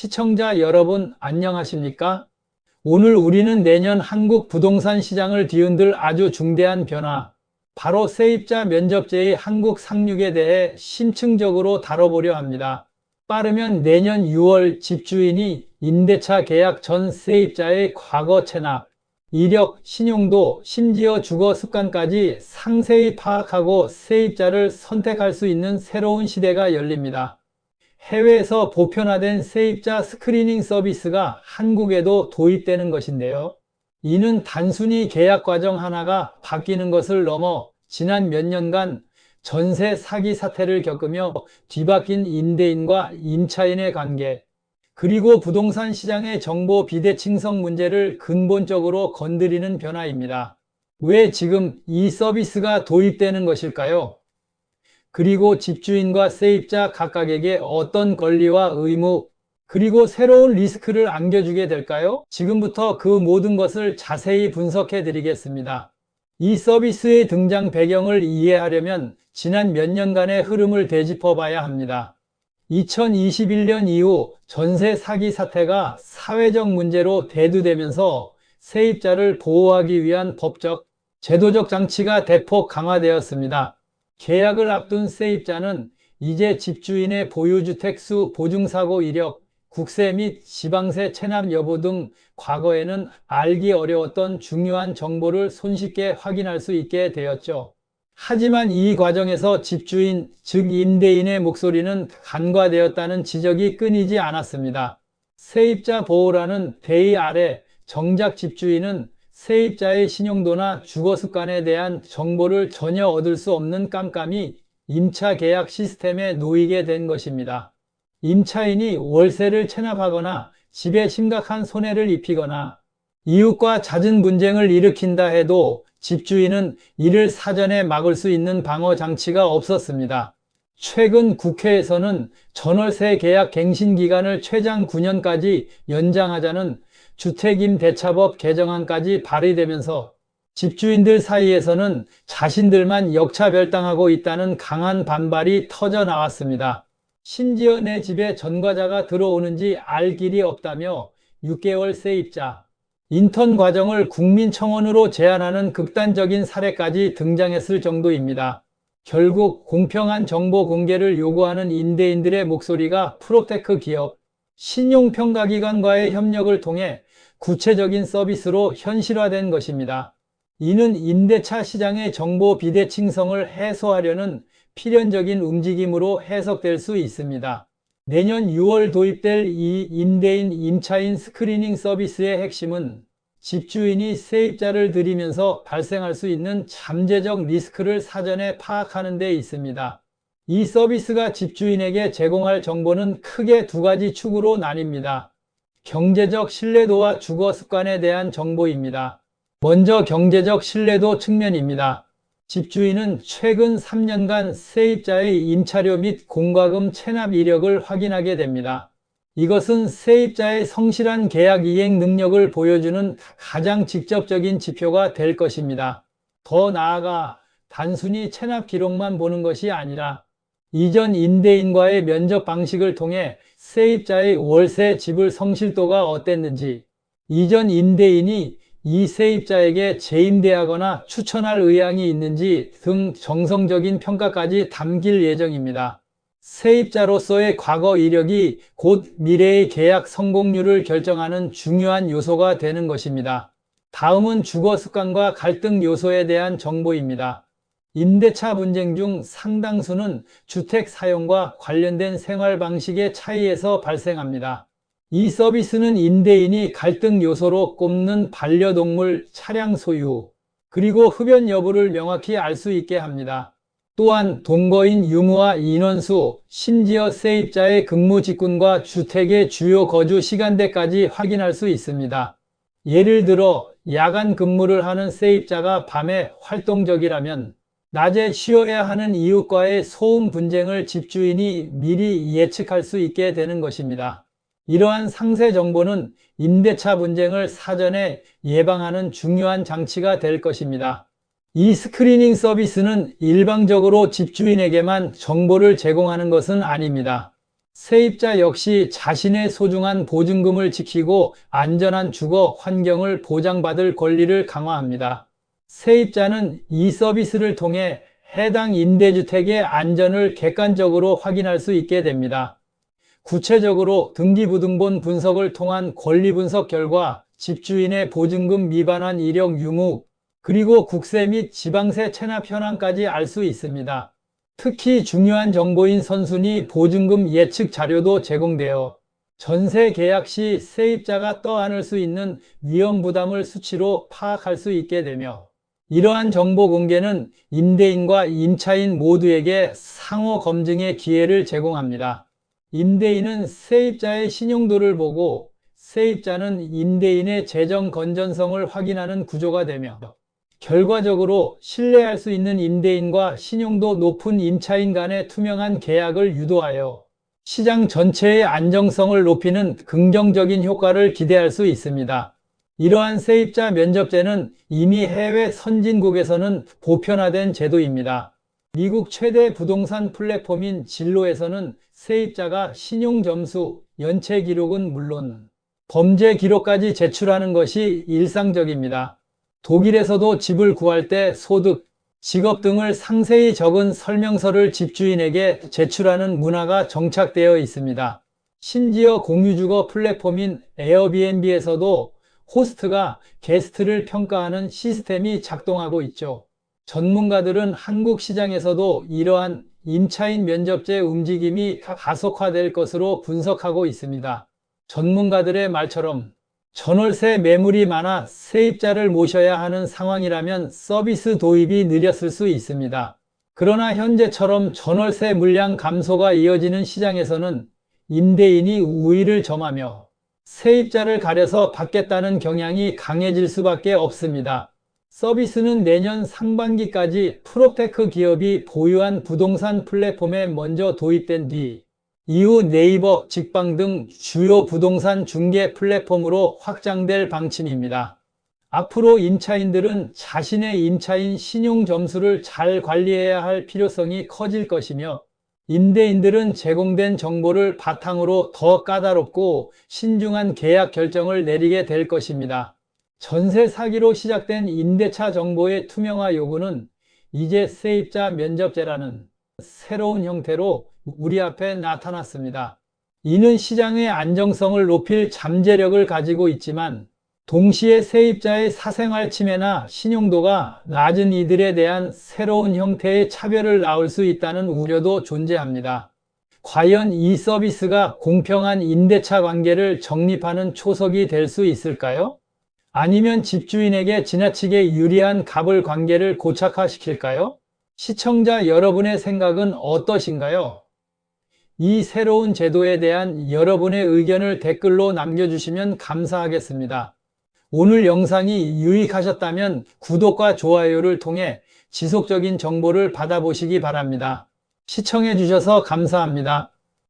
시청자 여러분 안녕하십니까? 오늘 우리는 내년 한국 부동산 시장을 뒤흔들 아주 중대한 변화, 바로 세입자 면접제의 한국 상륙에 대해 심층적으로 다뤄보려 합니다. 빠르면 내년 6월 집주인이 임대차 계약 전 세입자의 과거 체납, 이력, 신용도, 심지어 주거 습관까지 상세히 파악하고 세입자를 선택할 수 있는 새로운 시대가 열립니다. 해외에서 보편화된 세입자 스크리닝 서비스가 한국에도 도입되는 것인데요. 이는 단순히 계약 과정 하나가 바뀌는 것을 넘어 지난 몇 년간 전세 사기 사태를 겪으며 뒤바뀐 임대인과 임차인의 관계, 그리고 부동산 시장의 정보 비대칭성 문제를 근본적으로 건드리는 변화입니다. 왜 지금 이 서비스가 도입되는 것일까요? 그리고 집주인과 세입자 각각에게 어떤 권리와 의무, 그리고 새로운 리스크를 안겨주게 될까요? 지금부터 그 모든 것을 자세히 분석해 드리겠습니다. 이 서비스의 등장 배경을 이해하려면 지난 몇 년간의 흐름을 되짚어 봐야 합니다. 2021년 이후 전세 사기 사태가 사회적 문제로 대두되면서 세입자를 보호하기 위한 법적, 제도적 장치가 대폭 강화되었습니다. 계약을 앞둔 세입자는 이제 집주인의 보유주택 수, 보증사고 이력, 국세 및 지방세 체납 여부 등 과거에는 알기 어려웠던 중요한 정보를 손쉽게 확인할 수 있게 되었죠. 하지만 이 과정에서 집주인, 즉 임대인의 목소리는 간과되었다는 지적이 끊이지 않았습니다. 세입자 보호라는 대의 아래 정작 집주인은 세입자의 신용도나 주거 습관에 대한 정보를 전혀 얻을 수 없는 깜깜이 임차 계약 시스템에 놓이게 된 것입니다. 임차인이 월세를 체납하거나 집에 심각한 손해를 입히거나 이웃과 잦은 분쟁을 일으킨다 해도 집주인은 이를 사전에 막을 수 있는 방어 장치가 없었습니다. 최근 국회에서는 전월세 계약 갱신 기간을 최장 9년까지 연장하자는 주택임 대차법 개정안까지 발의되면서 집주인들 사이에서는 자신들만 역차별당하고 있다는 강한 반발이 터져 나왔습니다. 심지어 내 집에 전과자가 들어오는지 알 길이 없다며 6개월 세입자, 인턴 과정을 국민청원으로 제안하는 극단적인 사례까지 등장했을 정도입니다. 결국 공평한 정보 공개를 요구하는 임대인들의 목소리가 프로테크 기업, 신용평가기관과의 협력을 통해 구체적인 서비스로 현실화된 것입니다. 이는 임대차 시장의 정보 비대칭성을 해소하려는 필연적인 움직임으로 해석될 수 있습니다. 내년 6월 도입될 이 임대인 임차인 스크리닝 서비스의 핵심은 집주인이 세입자를 들이면서 발생할 수 있는 잠재적 리스크를 사전에 파악하는 데 있습니다. 이 서비스가 집주인에게 제공할 정보는 크게 두 가지 축으로 나뉩니다. 경제적 신뢰도와 주거 습관에 대한 정보입니다. 먼저 경제적 신뢰도 측면입니다. 집주인은 최근 3년간 세입자의 임차료 및 공과금 체납 이력을 확인하게 됩니다. 이것은 세입자의 성실한 계약 이행 능력을 보여주는 가장 직접적인 지표가 될 것입니다. 더 나아가 단순히 체납 기록만 보는 것이 아니라 이전 임대인과의 면접 방식을 통해 세입자의 월세 지불 성실도가 어땠는지, 이전 임대인이 이 세입자에게 재임대하거나 추천할 의향이 있는지 등 정성적인 평가까지 담길 예정입니다. 세입자로서의 과거 이력이 곧 미래의 계약 성공률을 결정하는 중요한 요소가 되는 것입니다. 다음은 주거 습관과 갈등 요소에 대한 정보입니다. 임대차 분쟁 중 상당수는 주택 사용과 관련된 생활 방식의 차이에서 발생합니다. 이 서비스는 임대인이 갈등 요소로 꼽는 반려동물, 차량 소유, 그리고 흡연 여부를 명확히 알 수 있게 합니다. 또한 동거인 유무와 인원수, 심지어 세입자의 근무 직군과 주택의 주요 거주 시간대까지 확인할 수 있습니다. 예를 들어 야간 근무를 하는 세입자가 밤에 활동적이라면 낮에 쉬어야 하는 이웃과의 소음 분쟁을 집주인이 미리 예측할 수 있게 되는 것입니다. 이러한 상세 정보는 임대차 분쟁을 사전에 예방하는 중요한 장치가 될 것입니다. 이 스크리닝 서비스는 일방적으로 집주인에게만 정보를 제공하는 것은 아닙니다. 세입자 역시 자신의 소중한 보증금을 지키고 안전한 주거 환경을 보장받을 권리를 강화합니다. 세입자는 이 서비스를 통해 해당 임대주택의 안전을 객관적으로 확인할 수 있게 됩니다. 구체적으로 등기부등본 분석을 통한 권리 분석 결과 집주인의 보증금 미반환 이력 유무, 그리고 국세 및 지방세 체납 현황까지 알 수 있습니다. 특히 중요한 정보인 선순위 보증금 예측 자료도 제공되어 전세 계약 시 세입자가 떠안을 수 있는 위험 부담을 수치로 파악할 수 있게 되며 이러한 정보 공개는 임대인과 임차인 모두에게 상호 검증의 기회를 제공합니다. 임대인은 세입자의 신용도를 보고 세입자는 임대인의 재정 건전성을 확인하는 구조가 되며 결과적으로 신뢰할 수 있는 임대인과 신용도 높은 임차인 간의 투명한 계약을 유도하여 시장 전체의 안정성을 높이는 긍정적인 효과를 기대할 수 있습니다. 이러한 세입자 면접제는 이미 해외 선진국에서는 보편화된 제도입니다. 미국 최대 부동산 플랫폼인 진로에서는 세입자가 신용 점수, 연체 기록은 물론 범죄 기록까지 제출하는 것이 일상적입니다. 독일에서도 집을 구할 때 소득, 직업 등을 상세히 적은 설명서를 집주인에게 제출하는 문화가 정착되어 있습니다. 심지어 공유주거 플랫폼인 에어비앤비에서도 호스트가 게스트를 평가하는 시스템이 작동하고 있죠. 전문가들은 한국 시장에서도 이러한 임차인 면접제 움직임이 가속화될 것으로 분석하고 있습니다. 전문가들의 말처럼 전월세 매물이 많아 세입자를 모셔야 하는 상황이라면 서비스 도입이 느렸을 수 있습니다. 그러나 현재처럼 전월세 물량 감소가 이어지는 시장에서는 임대인이 우위를 점하며 세입자를 가려서 받겠다는 경향이 강해질 수밖에 없습니다. 서비스는 내년 상반기까지 프로테크 기업이 보유한 부동산 플랫폼에 먼저 도입된 뒤 이후 네이버, 직방 등 주요 부동산 중개 플랫폼으로 확장될 방침입니다. 앞으로 임차인들은 자신의 임차인 신용 점수를 잘 관리해야 할 필요성이 커질 것이며 임대인들은 제공된 정보를 바탕으로 더 까다롭고 신중한 계약 결정을 내리게 될 것입니다. 전세 사기로 시작된 임대차 정보의 투명화 요구는 이제 세입자 면접제라는 새로운 형태로 우리 앞에 나타났습니다. 이는 시장의 안정성을 높일 잠재력을 가지고 있지만 동시에 세입자의 사생활 침해나 신용도가 낮은 이들에 대한 새로운 형태의 차별을 낳을 수 있다는 우려도 존재합니다. 과연 이 서비스가 공평한 임대차 관계를 정립하는 초석이 될 수 있을까요? 아니면 집주인에게 지나치게 유리한 갑을 관계를 고착화시킬까요? 시청자 여러분의 생각은 어떠신가요? 이 새로운 제도에 대한 여러분의 의견을 댓글로 남겨주시면 감사하겠습니다. 오늘 영상이 유익하셨다면 구독과 좋아요를 통해 지속적인 정보를 받아보시기 바랍니다. 시청해주셔서 감사합니다.